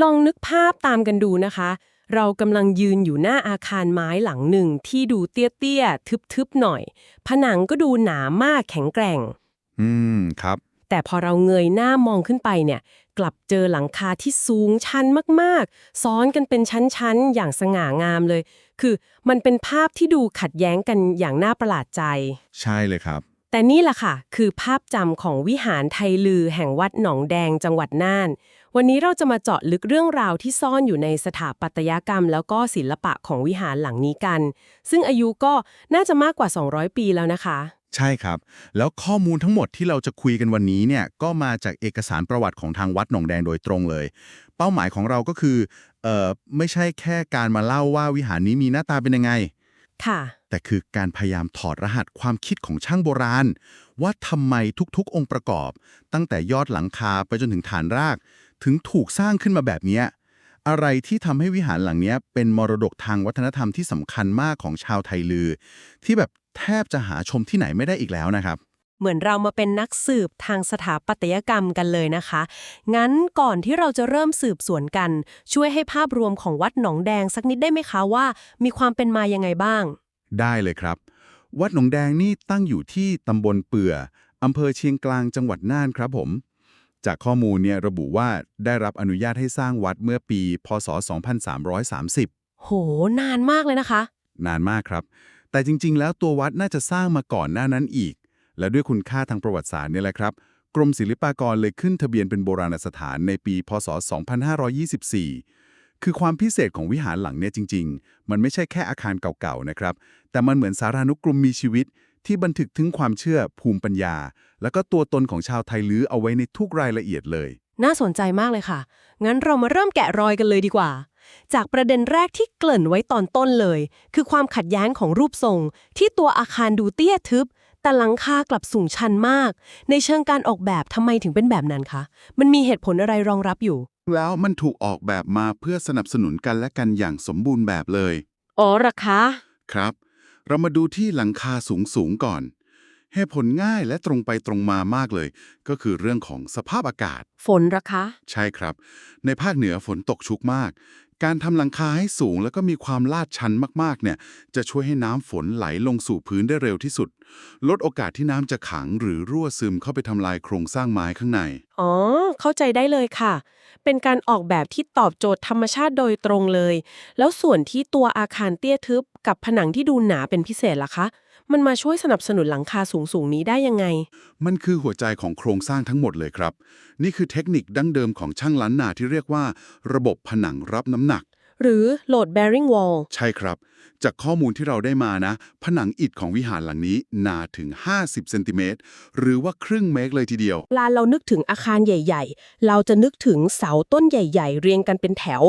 ลองนึกภาพตามกันดูนะคะ เรากำลังยืนอยู่หน้าอาคารไม้หลังหนึ่งที่ดูเตี้ยๆทึบๆหน่อย ผนังก็ดูหนามากแข็งแกร่ง อืมครับ แต่พอเราเงยหน้ามองขึ้นไปเนี่ย กลับเจอหลังคาที่สูงชันมากๆ ซ้อนกันเป็นชั้นๆ อย่างสง่างามเลย คือมันเป็นภาพที่ดูขัดแย้งกันอย่างน่าประหลาดใจ ใช่เลยครับ แต่นี่แหละค่ะ คือภาพจำของวิหารไทยลือแห่งวัดหนองแดงจังหวัดน่าน วันนี้เราจะมาเจาะลึกเรื่องราวที่ซ่อนอยู่ในสถาปัตยกรรม แล้วก็ศิลปะของวิหารหลังนี้กัน ซึ่งอายุก็น่าจะมากกว่า 200 ปีแล้วนะคะ ใช่ครับ แล้วข้อมูลทั้งหมดที่เราจะคุยกันวันนี้เนี่ยก็มาจากเอกสารประวัติของทางวัดหนองแดงโดยตรงเลย เป้าหมายของเราก็คือเอ่อไม่ใช่แค่การมาเล่าว่าวิหารนี้มีหน้าตาเป็นยังไง ค่ะ แต่คือการพยายามถอดรหัสความคิดของช่างโบราณ ว่าทำไมทุกๆ องค์ประกอบ ตั้งแต่ยอดหลังคาไปจนถึงฐานราก ถึงถูกสร้างขึ้นมาแบบเนี้ยอะไรที่ทำให้วิหารหลังเนี้ยเป็นมรดกทางวัฒนธรรมที่สำคัญมากของชาวไทยลือ ที่แบบแทบจะหาชมที่ไหนไม่ได้อีกแล้วนะครับเหมือนเรามาเป็นนักสืบทางสถาปัตยกรรมกันเลยนะคะ งั้นก่อนที่เราจะเริ่มสืบสวนกัน ช่วยให้ภาพรวมของวัดหนองแดงสักนิดได้ไหมคะว่า มีความเป็นมายังไงบ้าง ได้เลยครับ วัดหนองแดงนี่ตั้งอยู่ที่ตำบลเปื่ออำเภอเชียงกลางจังหวัดน่านครับผม จากข้อมูลเนี่ยระบุว่าได้รับอนุญาตให้สร้างวัดเมื่อปี พศ 2330 โห นานมากเลยนะคะ นานมากครับ แต่จริง ๆ แล้วตัววัดน่าจะสร้างมาก่อนหน้านั้นอีก และด้วยคุณค่าทางประวัติศาสตร์เนี่ยแหละครับ กรมศิลปากรเลยขึ้นทะเบียนเป็นโบราณสถานในปี พศ 2524 คือความพิเศษของวิหารหลังเนี่ยจริง ๆ มันไม่ใช่แค่อาคารเก่าๆ นะครับ แต่มันเหมือนสารานุกรมมีชีวิต ที่บันทึกถึงความเชื่อภูมิปัญญา แล้วก็ตัวตนของชาวไทยลื้อเอาไว้ในทุกรายละเอียดเลย น่าสนใจมากเลยค่ะ งั้นเรามาเริ่มแกะรอยกันเลยดีกว่า จากประเด็นแรกที่เกริ่นไว้ตอนต้นเลย คือความขัดแย้งของรูปทรง ที่ตัวอาคารดูเตี้ยทึบ แต่หลังคากลับสูงชันมาก ในเชิงการออกแบบทำไมถึงเป็นแบบนั้นคะ มันมีเหตุผลอะไรรองรับอยู่ แล้วมันถูกออกแบบมาเพื่อสนับสนุนกันและกันอย่างสมบูรณ์แบบเลย อ๋อระคะ ครับ เรามาดูที่หลังคาสูงสูงๆก่อนเหตุผลง่ายและตรงไปตรงมามากเลย ก็คือเรื่องของสภาพอากาศ ฝนระคะ ใช่ครับ ในภาคเหนือฝนตกชุกมาก การทำหลังคาให้สูงแล้วก็มีความลาดชันมากๆ เนี่ย จะช่วยให้น้ำฝนไหลลงสู่พื้นได้เร็วที่สุด ลดโอกาสที่น้ำจะขังหรือรั่วซึมเข้าไปทำลายโครงสร้างไม้ข้างใน อ๋อ เข้าใจได้เลยค่ะ เป็นการออกแบบที่ตอบโจทย์ธรรมชาติโดยตรงเลย แล้วส่วนที่ตัวอาคารเตี้ยทึบกับผนังที่ดูหนาเป็นพิเศษล่ะคะ มันมาช่วยสนับสนุนหลังคาสูงๆนี้ได้ยังไง มันคือหัวใจของโครงสร้างทั้งหมดเลยครับ นี่คือเทคนิคดั้งเดิมของช่างล้านนาที่เรียกว่า ระบบผนังรับน้ำหนัก หรือ load bearing wall ใช่ครับ จากข้อมูลที่เราได้มานะ ผนังอิฐของวิหารหลังนี้หนาถึง 50เซนติเมตรหรือว่าครึ่งเมตรเลยทีเดียว เวลาเรานึกถึงอาคารใหญ่ ๆ เราจะนึกถึงเสาต้นใหญ่ ๆ เรียงกันเป็นแถว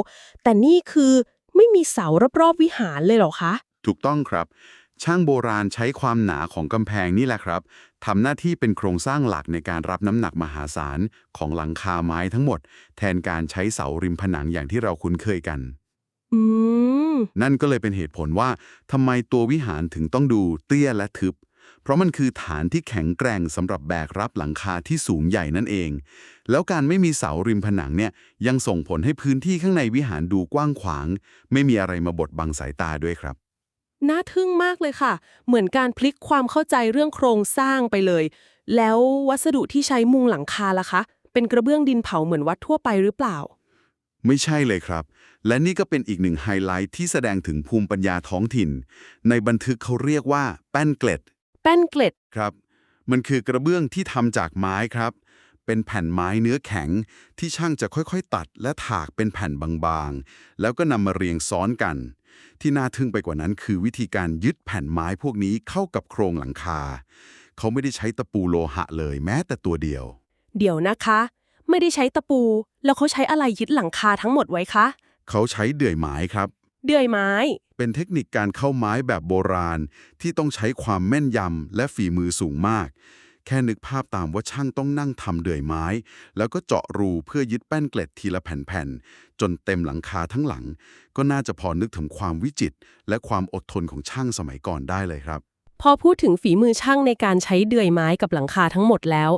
แต่นี่คือไม่มีเสารอบๆวิหารเลยเหรอคะ ถูกต้องครับ ช่างโบราณใช้ความหนาของกำแพงนี่แหละครับทำหน้าที่เป็นโครงสร้างหลักในการรับน้ำหนักมหาศาลของหลังคาไม้ทั้งหมด แทนการใช้เสาริมผนังอย่างที่เราคุ้นเคยกันอืมนั่นก็เลยเป็นเหตุผลว่าทำไมตัววิหารถึงต้องดูเตี้ยและทึบ เพราะมันคือฐานที่แข็งแกร่งสำหรับแบกรับหลังคาที่สูงใหญ่นั่นเอง แล้วการไม่มีเสาริมผนังเนี่ยยังส่งผลให้พื้นที่ข้างในวิหารดูกว้างขวาง ไม่มีอะไรมาบดบังสายตาด้วยครับ น่าทึ่งมากเลยค่ะ เหมือนการพลิกความเข้าใจเรื่องโครงสร้างไปเลย แล้ววัสดุที่ใช้มุงหลังคาล่ะคะ เป็นกระเบื้องดินเผาเหมือนวัดทั่วไปหรือเปล่า ไม่ใช่เลยครับ และนี่ก็เป็นอีกหนึ่งไฮไลท์ที่แสดงถึงภูมิปัญญาท้องถิ่น ในบันทึกเขาเรียกว่าแป้นเกล็ด แป้นเกล็ด ครับ มันคือกระเบื้องที่ทำจากไม้ครับ เป็นแผ่นไม้เนื้อแข็ง ที่ช่างจะค่อยๆ ตัดและถากเป็นแผ่นบางๆ แล้วก็นำมาเรียงซ้อนกัน ที่น่าทึ่งไปกว่านั้นคือวิธีการยึดแผ่นไม้พวกนี้เข้ากับโครงหลังคา เขาไม่ได้ใช้ตะปูโลหะเลยแม้แต่ตัวเดียว เดี๋ยวนะคะ ไม่ได้ใช้ตะปู แล้วเขาใช้อะไรยึดหลังคาทั้งหมดไว้คะ เขาใช้เดื่อยไม้ครับ เดื่อยไม้ เป็นเทคนิคการเข้าไม้แบบโบราณที่ต้องใช้ความแม่นยำและฝีมือสูงมาก แค่นึกภาพตามว่าช่างต้องนั่งทำเดื่อยไม้ แล้วก็เจาะรูเพื่อยึดแป้นเกล็ดทีละแผ่นๆ จนเต็มหลังคาทั้งหลัง ก็น่าจะพอนึกถึงความวิจิตรและความอดทนของช่างสมัยก่อนได้เลยครับ พอพูดถึงฝีมือช่างในการใช้เดื่อยไม้กับหลังคาทั้งหมดแล้ว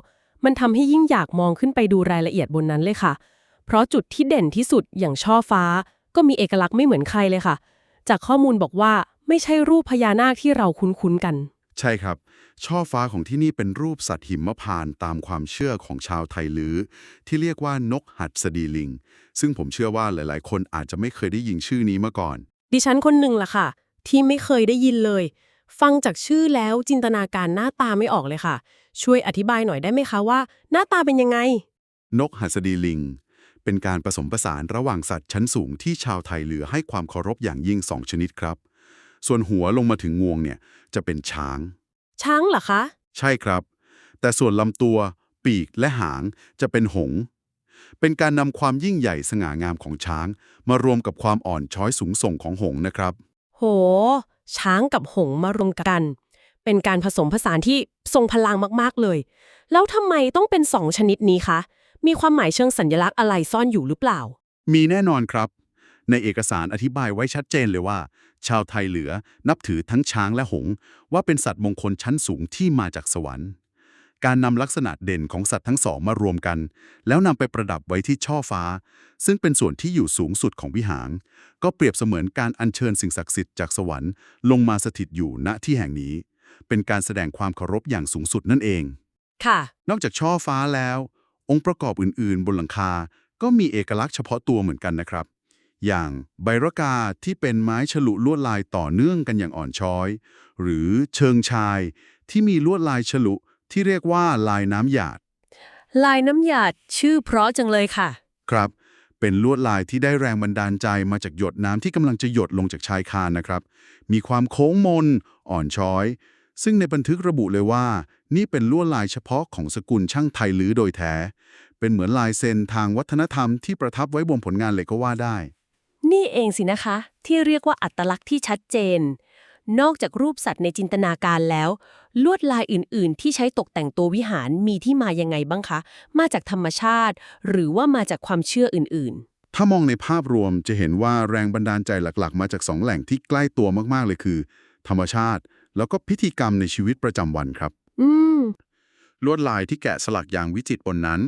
มันทำให้ยิ่งอยากมองขึ้นไปดูรายละเอียดบนนั้นเลยค่ะเพเพราะจุดที่เด่นที่สุดอย่างช่อฟ้า ก็มีเอกลักษณ์ไม่เหมือนใครเลยค่ะ จากข้อมูลบอกว่าไม่ใช่รูปพญานาคที่เราคุ้นๆกัน ใช่ครับ ช่อฟ้าของที่นี่เป็นรูปสัตว์หิมพานต์ตามความเชื่อของชาวไทยลื้อที่เรียกว่านกหัดสดีลิง ซึ่งผมเชื่อว่าหลาย ๆ คนอาจจะไม่เคยได้ยินชื่อนี้มาก่อน ดิฉันคนหนึ่งล่ะค่ะ ที่ไม่เคยได้ยินเลย ฟังจากชื่อแล้วจินตนาการหน้าตาไม่ออกเลยค่ะ ช่วยอธิบายหน่อยได้ไหมคะว่า หน้าตาเป็นยังไง นกหัสดีลิง เป็นการผสมผสานระหว่างสัตว์ชั้นสูงที่ชาวไทยเหลือให้ความเคารพอย่างยิ่งสองชนิดครับ ส่วนหัวลงมาถึงงวงเนี่ยจะเป็นช้าง ช้างเหรอคะ ใช่ครับ แต่ส่วนลำตัว ปีกและหางจะเป็นหงส์เป็นการนำความยิ่งใหญ่สง่างามของช้าง มารวมกับความอ่อนช้อยสูงส่งของหงส์นะครับ โห ช้างกับหงส์มารวมกัน เป็นการผสมผสานที่ทรงพลังมากๆเลย แล้วทำไมต้องเป็นสองชนิดนี้คะ มีความหมายเชิงสัญลักษณ์อะไรซ่อนอยู่หรือเปล่า มีแน่นอนครับ ในเอกสารอธิบายไว้ชัดเจนเลยว่า ชาวไทยเหลือนับถือทั้งช้างและหงส์ว่าเป็นสัตว์มงคลชั้นสูงที่มาจากสวรรค์ การนำลักษณะเด่นของสัตว์ทั้งสองมารวมกัน แล้วนำไปประดับไว้ที่ช่อฟ้า ซึ่งเป็นส่วนที่อยู่สูงสุดของวิหาร ก็เปรียบเสมือนการอัญเชิญสิ่งศักดิ์สิทธิ์จากสวรรค์ลงมาสถิตอยู่ณที่แห่งนี้ เป็นการแสดงความเคารพอย่างสูงสุดนั่นเอง ค่ะ นอกจากช่อฟ้าแล้ว องค์ประกอบอื่น ๆ บนหลังคา ก็มีเอกลักษณ์เฉพาะตัวเหมือนกันนะครับ อย่างใบระกาที่เป็นไม้ฉลุลวดลายต่อเนื่องกันอย่างอ่อนช้อย หรือเชิงชายที่มีลวดลายฉลุที่เรียกว่าลายน้ำหยาด ลายน้ำหยาดชื่อเพราะจังเลยค่ะ ครับ เป็นลวดลายที่ได้แรงบันดาลใจมาจากหยดน้ำที่กำลังจะหยดลงจากชายคานนะครับ มีความโค้งมน อ่อนช้อย ซึ่งในบันทึกระบุเลยว่า นี่เป็นลวดลายเฉพาะของสกุลช่างไทยลื้อโดยแท้ เป็นเหมือนลายเซ็นทางวัฒนธรรมที่ประทับไว้บนผลงานเหล็กก็ว่าได้ นี่เองสินะคะ ที่เรียกว่าอัตลักษณ์ที่ชัดเจน นอกจากรูปสัตว์ในจินตนาการแล้ว ลวดลายอื่น ๆ ที่ใช้ตกแต่งตัววิหารมีที่มายังไงบ้างคะ มาจากธรรมชาติ หรือว่ามาจากความเชื่ออื่นถ้ามองในภาพรวมจะเห็นว่าแรงบันดาลใจหลักๆ มาจากสองแหล่งที่ใกล้ตัวมากๆ เลยคือ ธรรมชาติ แล้วก็พิธีกรรมในชีวิตประจำวันครับๆอืมลวดลายที่แกะสลักอย่างวิจิตรบนนั้น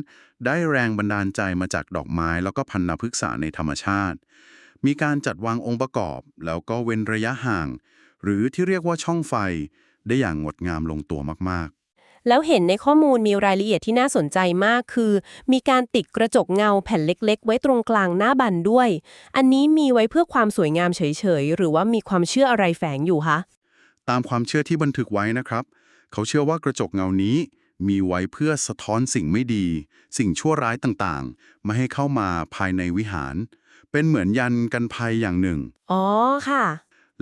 ได้แรงบันดาลใจมาจากดอกไม้ แล้วก็พันธุ์พฤกษาในธรรมชาติ มีการจัดวางองค์ประกอบ แล้วก็เว้นระยะห่าง หรือที่เรียกว่าช่องไฟ ได้อย่างงดงามลงตัวมากแล้วเห็นในข้อมูลมีรายละเอียดที่น่าสนใจมากคือ มีการติดกระจกเงาแผ่นเล็ก ๆ ไว้ตรงกลางหน้าบันด้วย อันนี้มีไว้เพื่อความสวยงามเฉย ๆ หรือว่ามีความเชื่ออะไรแฝงอยู่คะๆตามความเชื่อที่บันทึกไว้นะครับ เขาเชื่อว่ากระจกเงานี้ มีไว้เพื่อสะท้อนสิ่งไม่ดี สิ่งชั่วร้ายต่างๆ ไม่ให้เข้ามาภายในวิหาร เป็นเหมือนยันกันภัยอย่างหนึ่ง อ๋อค่ะ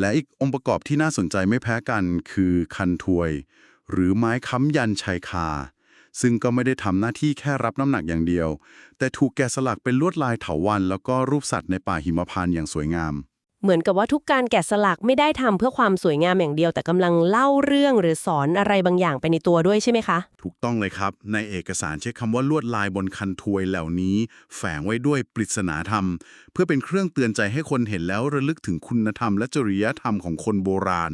และอีกองค์ประกอบที่น่าสนใจไม่แพ้กันคือคันถวย หรือไม้ค้ำยันชายคา ซึ่งก็ไม่ได้ทำหน้าที่แค่รับน้ำหนักอย่างเดียว แต่ถูกแกะสลักเป็นลวดลายเถาวัลย์แล้วก็รูปสัตว์ในป่าหิมพานต์อย่างสวยงาม เหมือนกับว่าทุกการแกะสลักไม่ได้ทำเพื่อความสวยงามอย่างเดียว แต่กำลังเล่าเรื่องหรือสอนอะไรบางอย่างไปในตัวด้วยใช่ไหมคะ ถูกต้องเลยครับ ในเอกสารใช้คำว่าลวดลายบนคันถวยเหล่านี้ แฝงไว้ด้วยปริศนาธรรม เพื่อเป็นเครื่องเตือนใจให้คนเห็นแล้วระลึกถึงคุณธรรมและจริยธรรมของคนโบราณ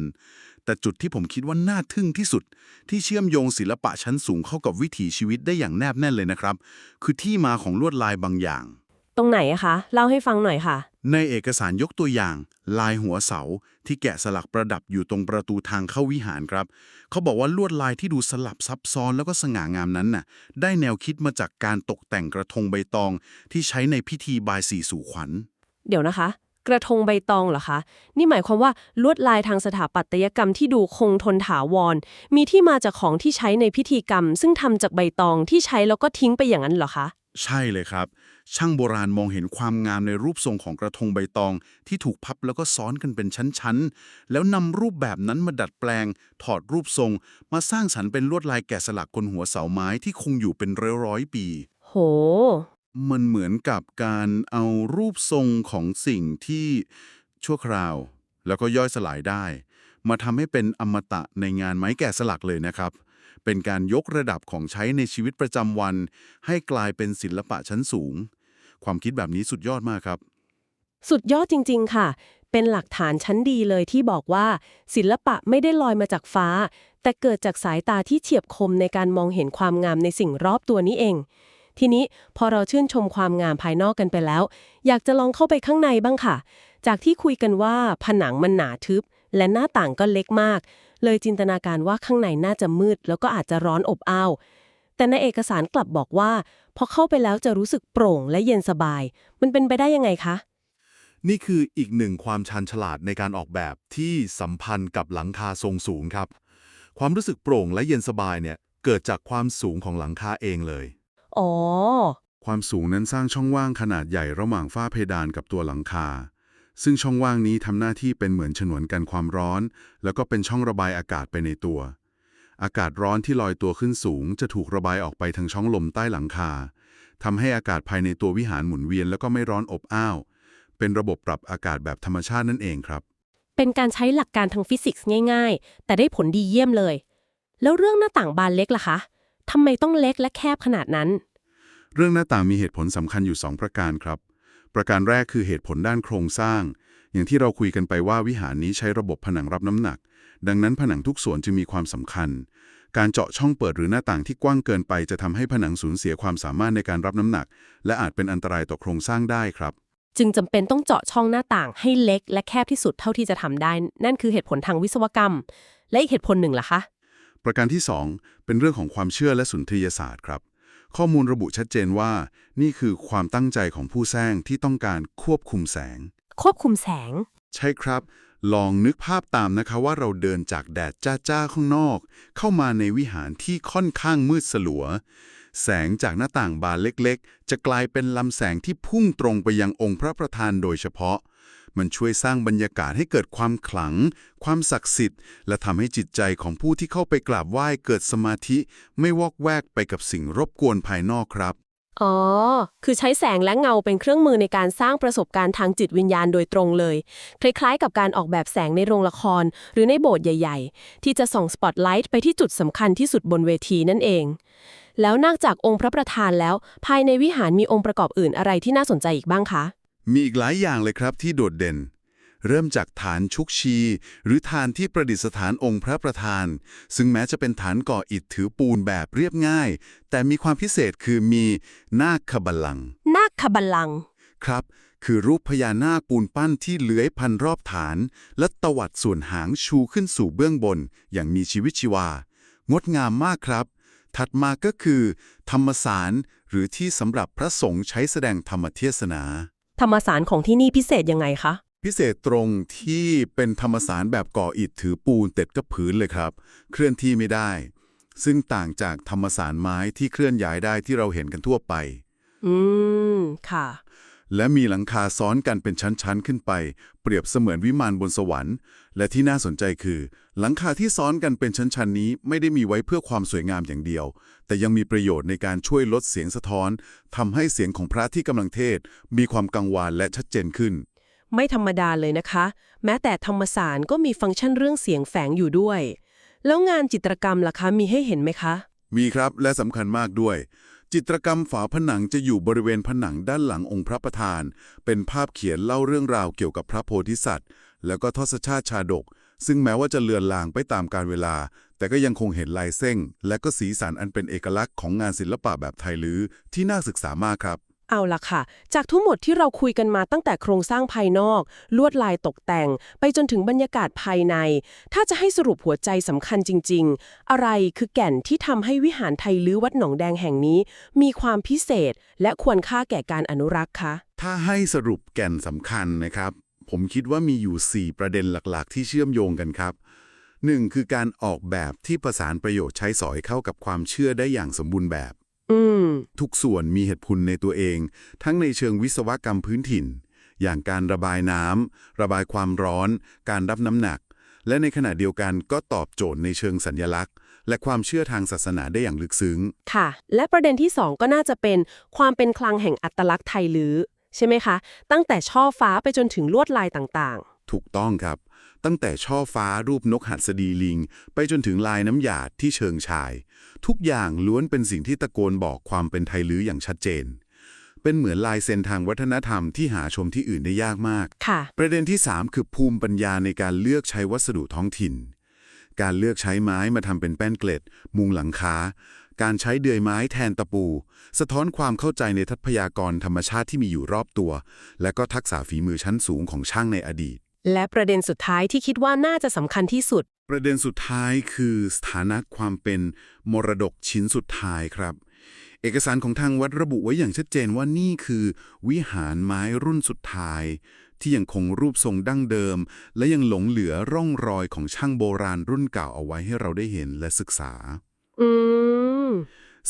แต่จุดที่ผมคิดว่าน่าทึ่งที่สุด ที่เชื่อมโยงศิลปะชั้นสูงเข้ากับวิถีชีวิตได้อย่างแนบแน่นเลยนะครับ คือที่มาของลวดลายบางอย่าง ตรงไหนอะคะ เล่าให้ฟังหน่อยค่ะ ในเอกสารยกตัวอย่าง ลายหัวเสาที่แกะสลักประดับอยู่ตรงประตูทางเข้าวิหารครับ เขาบอกว่าลวดลายที่ดูสลับซับซ้อนแล้วก็สง่างามนั้นน่ะ ได้แนวคิดมาจากการตกแต่งกระทงใบตองที่ใช้ในพิธีบายสีสู่ขวัญ เดี๋ยวนะคะ กระทงใบตองเหรอคะ นี่หมายความว่าลวดลายทางสถาปัตยกรรมที่ดูคงทนถาวร มีที่มาจากของที่ใช้ในพิธีกรรม ซึ่งทำจากใบตองที่ใช้แล้วก็ทิ้งไปอย่างนั้นเหรอคะ ใช่เลยครับ ช่างโบราณมองเห็นความงามในรูปทรงของกระทงใบตอง ที่ถูกพับแล้วก็ซ้อนกันเป็นชั้นๆ แล้วนำรูปแบบนั้นมาดัดแปลง ถอดรูปทรง มาสร้างสรรค์เป็นลวดลายแกะสลักบนหัวเสาไม้ที่คงอยู่เป็นร้อยร้อยๆปี โห มันเหมือนกับการเอารูปทรงของสิ่งที่ชั่วคราว แล้วก็ย่อยสลายได้ มาทำให้เป็นอมตะในงานไม้แกะสลักเลยนะครับเป็นการยกระดับของใช้ในชีวิตประจำวัน ให้กลายเป็นศิลปะชั้นสูง ความคิดแบบนี้สุดยอดมากครับ สุดยอดจริง ๆ ค่ะ เป็นหลักฐานชั้นดีเลยที่บอกว่า ศิลปะไม่ได้ลอยมาจากฟ้า แต่เกิดจากสายตาที่เฉียบคมในการมองเห็นความงามในสิ่งรอบตัวนี้เอง ทีนี้พอเราชื่นชมความงามภายนอกกันไปแล้ว อยากจะลองเข้าไปข้างในบ้างค่ะ จากที่คุยกันว่าผนังมันหนาทึบ และหน้าต่างก็เล็กมาก เลยจินตนาการว่าข้างในน่าจะมืด แล้วก็อาจจะร้อนอบอ้าวแต่ในเอกสารกลับบอกว่า พอเข้าไปแล้วจะรู้สึกโปร่งและเย็นสบาย มันเป็นไปได้ยังไงคะ นี่คืออีกหนึ่งความชาญฉลาดในการออกแบบที่สัมพันธ์กับหลังคาทรงสูงครับ ความรู้สึกโปร่งและเย็นสบายเนี่ยเกิดจากความสูงของหลังคาเองเลย อ๋อ ความสูงนั้นสร้างช่องว่างขนาดใหญ่ระหว่างฝ้าเพดานกับตัวหลังคา ซึ่งช่องว่างนี้ทำหน้าที่เป็นเหมือนฉนวนกันความร้อน แล้วก็เป็นช่องระบายอากาศไปในตัว อากาศร้อนที่ลอยตัวขึ้นสูง จะถูกระบายออกไปทางช่องลมใต้หลังคาทำให้อากาศภายในตัววิหารหมุนเวียนแล้วก็ไม่ร้อนอบอ้าว เป็นระบบปรับอากาศแบบธรรมชาตินั่นเองครับ เป็นการใช้หลักการทางฟิสิกส์ง่ายๆ แต่ได้ผลดีเยี่ยมเลย แล้วเรื่องหน้าต่างบานเล็กล่ะคะทำไมต้องเล็กและแคบขนาดนั้น เรื่องหน้าต่างมีเหตุผลสำคัญอยู่ 2 ประการครับ ประการแรกคือเหตุผลด้านโครงสร้าง อย่างที่เราคุยกันไปว่าวิหารนี้ใช้ระบบผนังรับน้ำหนัก ดังนั้นผนังทุกส่วนจึงมีความสำคัญ การเจาะช่องเปิดหรือหน้าต่างที่กว้างเกินไปจะทำให้ผนังสูญเสียความสามารถในการรับน้ำหนัก และอาจเป็นอันตรายต่อโครงสร้างได้ครับ จึงจำเป็นต้องเจาะช่องหน้าต่างให้เล็ก และแคบที่สุดเท่าที่จะทำได้ นั่นคือเหตุผลทางวิศวกรรม และอีกเหตุผลหนึ่งล่ะคะประการที่ 2 เป็นเรื่องของความเชื่อและสุนทรียศาสตร์ครับ ข้อมูลระบุชัดเจนว่า นี่คือความตั้งใจของผู้สร้างที่ต้องการควบคุมแสง ควบคุมแสง ใช่ครับ ลองนึกภาพตามนะคะว่าเราเดินจากแดดจ้าๆข้างนอก เข้ามาในวิหารที่ค่อนข้างมืดสลัว แสงจากหน้าต่างบานเล็กๆ จะกลายเป็นลำแสงที่พุ่งตรงไปยังองค์พระประธานโดยเฉพาะ มันช่วยสร้างบรรยากาศให้เกิดความขลัง ความศักดิ์สิทธิ์ และทำให้จิตใจของผู้ที่เข้าไปกราบไหว้เกิดสมาธิ ไม่วอกแวกไปกับสิ่งรบกวนภายนอกครับ อ๋อ คือใช้แสงและเงาเป็นเครื่องมือในการสร้างประสบการณ์ทางจิตวิญญาณโดยตรงเลย คล้ายๆ กับการออกแบบแสงในโรงละคร หรือในโบสถ์ใหญ่ ๆ ที่จะส่องสปอตไลท์ไปที่จุดสำคัญที่สุดบนเวทีนั่นเอง แล้วนอกจากองค์พระประธานแล้ว ภายในวิหารมีองค์ประกอบอื่นอะไรที่น่าสนใจอีกบ้างคะ มีอีกหลายอย่างเลยครับที่โดดเด่น เริ่มจากฐานชุกชี หรือฐานที่ประดิษฐานองค์พระประธาน ซึ่งแม้จะเป็นฐานก่ออิฐถือปูนแบบเรียบง่าย แต่มีความพิเศษคือมีนาคบัลลังก์นาคบัลลังก์ครับ คือรูปพญานาคปูนปั้นที่เลื้อยพันรอบฐาน และตวัดส่วนหางชูขึ้นสู่เบื้องบน อย่างมีชีวิตชีวา งดงามมากครับ ถัดมาก็คือ ธรรมสารหรือที่สำหรับพระสงฆ์ใช้แสดงธรรมเทศนา ธรรมสารของที่นี่พิเศษยังไงคะ พิเศษตรงที่เป็นธรรมสารแบบก่ออิฐถือปูนเต็ดกับพื้นเลยครับ เคลื่อนที่ไม่ได้ ซึ่งต่างจากธรรมสารไม้ที่เคลื่อนย้ายได้ที่เราเห็นกันทั่วไป อืม ค่ะ และมีหลังคาซ้อนกันเป็นชั้นๆ ขึ้นไป เปรียบเสมือนวิมานบนสวรรค์ และที่น่าสนใจคือ หลังคาที่ซ้อนกันเป็นชั้นๆ นี้ไม่ได้มีไว้เพื่อความสวยงามอย่างเดียว แต่ยังมีประโยชน์ในการช่วยลดเสียงสะท้อนทำให้เสียงของพระที่กำลังเทศน์มีความกังวานและชัดเจนขึ้น ไม่ธรรมดาเลยนะคะ แม้แต่ธรรมสารก็มีฟังก์ชันเรื่องเสียงแฝงอยู่ด้วย แล้วงานจิตรกรรมล่ะคะมีให้เห็นไหมคะ มีครับและสำคัญมากด้วย จิตรกรรมฝาผนังจะอยู่บริเวณผนังด้านหลังองค์พระประธาน เป็นภาพเขียนเล่าเรื่องราวเกี่ยวกับพระโพธิสัตว์ แล้วก็ทศชาติชาดก ซึ่งแม้ว่าจะเลือนลางไปตามกาลเวลา แต่ก็ยังคงเห็นลายเส้น และก็สีสันอันเป็นเอกลักษณ์ของงานศิลปะแบบไทยลื้อที่น่าศึกษามากครับ เอาล่ะค่ะ จากทั้งหมดที่เราคุยกันมาตั้งแต่โครงสร้างภายนอก ลวดลายตกแต่ง ไปจนถึงบรรยากาศภายใน ถ้าจะให้สรุปหัวใจสำคัญจริง ๆ อะไรคือแก่นที่ทำให้วิหารไทยลื้อวัดหนองแดงแห่งนี้ มีความพิเศษ และควรค่าแก่การอนุรักษ์คะ ถ้าให้สรุปแก่นสำคัญนะครับ ผมคิดว่ามีอยู่ 4 ประเด็นหลักๆ ที่เชื่อมโยงกันครับ 1. คือการออกแบบที่ประสานประโยชน์ใช้สอยเข้ากับความเชื่อได้อย่างสมบูรณ์แบบ อืม ทุกส่วนมีเหตุผลในตัวเอง ทั้งในเชิงวิศวกรรมพื้นถิ่น อย่างการระบายน้ำระบายความร้อน การรับน้ำหนัก และในขณะเดียวกันก็ตอบโจทย์ในเชิงสัญญลักษณ์ และความเชื่อทางศาสนาได้อย่างลึกซึ้ง ค่ะ และประเด็นที่ 2 ก็น่าจะเป็นความเป็นคลังแห่งอัตลักษณ์ไทยลื้อใช่ไหมคะ ตั้งแต่ช่อฟ้าไปจนถึงลวดลายต่างถูกต้องครับ ตั้งแต่ช่อฟ้ารูปนกหัสดีลิง ไปจนถึงลายน้ำหยาดที่เชิงชาย ทุกอย่างล้วนเป็นสิ่งที่ตะโกนบอกความเป็นไทยลื้ออย่างชัดเจน เป็นเหมือนลายเซ็นทางวัฒนธรรมที่หาชมที่อื่นได้ยากมากๆค่ะประเด็นที่ 3 คือภูมิปัญญาในการเลือกใช้วัสดุท้องถิ่น การเลือกใช้ไม้มาทำเป็นแป้นเกล็ด มุงหลังคาการใช้เดือยไม้แทนตะปู สะท้อนความเข้าใจในทรัพยากรธรรมชาติที่มีอยู่รอบตัว และก็ทักษะฝีมือชั้นสูงของช่างในอดีต และประเด็นสุดท้ายที่คิดว่าน่าจะสำคัญที่สุด ประเด็นสุดท้ายคือสถานะความเป็นมรดกชิ้นสุดท้ายครับ เอกสารของทางวัดระบุไว้อย่างชัดเจนว่านี่คือ วิหารไม้รุ่นสุดท้าย ที่ยังคงรูปทรงดั้งเดิม และยังหลงเหลือร่องรอยของช่างโบราณรุ่นเก่าเอาไว้ให้เราได้เห็นและศึกษา อืม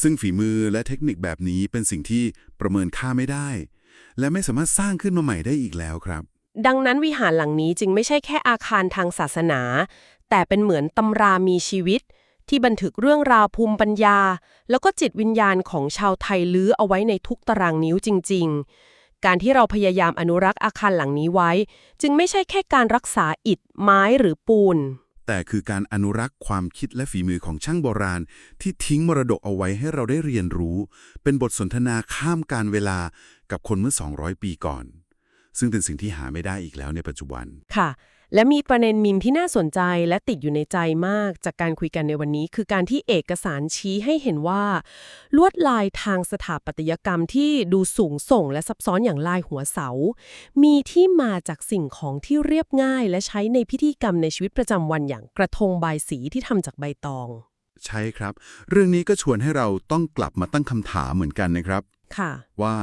ซึ่งฝีมือและเทคนิคแบบนี้เป็นสิ่งที่ประเมินค่าไม่ได้ และไม่สามารถสร้างขึ้นมาใหม่ได้อีกแล้วครับ ดังนั้นวิหารหลังนี้จึงไม่ใช่แค่อาคารทางศาสนา แต่เป็นเหมือนตำรามีชีวิต ที่บันทึกเรื่องราวภูมิปัญญา แล้วก็จิตวิญญาณของชาวไทยลื้อเอาไว้ในทุกตารางนิ้วจริง ๆ การที่เราพยายามอนุรักษ์อาคารหลังนี้ไว้ จึงไม่ใช่แค่การรักษาอิฐไม้หรือปูน แต่คือการอนุรักษ์ความคิดและฝีมือของช่างโบราณ ที่ทิ้งมรดกเอาไว้ให้เราได้เรียนรู้ เป็นบทสนทนาข้ามการเวลากับคนเมื่อ 200 ปีก่อน ซึ่งเป็นสิ่งที่หาไม่ได้อีกแล้วในปัจจุบัน ค่ะ และมีประเด็นมิมที่น่าสนใจและติดอยู่ในใจมากจากการคุยกันในวันนี้ คือการที่เอกสารชี้ให้เห็นว่า ลวดลายทางสถาปัตยกรรมที่ดูสูงส่งและซับซ้อนอย่างลายหัวเสา มีที่มาจากสิ่งของที่เรียบง่าย และใช้ในพิธีกรรมในชีวิตประจำวันอย่างกระทงบายสีที่ทำจากใบตอง ใช่ครับ เรื่องนี้ก็ชวนให้เราต้องกลับมาตั้งคำถามเหมือนกันนะครับค่ะ ว่า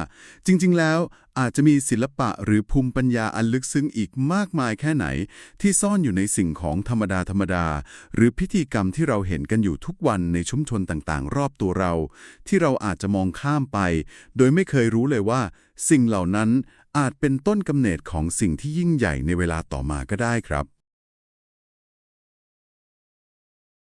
จริงๆ แล้วอาจจะมีศิลปะหรือภูมิปัญญาอันลึกซึ้งอีกมากมายแค่ไหน ที่ซ่อนอยู่ในสิ่งของธรรมดาธรรมดา หรือพิธีกรรมที่เราเห็นกันอยู่ทุกวันในชุมชนต่างๆ รอบตัวเรา ที่เราอาจจะมองข้ามไป โดยไม่เคยรู้เลยว่า สิ่งเหล่านั้นอาจเป็นต้นกำเนิดของสิ่งที่ยิ่งใหญ่ในเวลาต่อมาก็ได้ครับ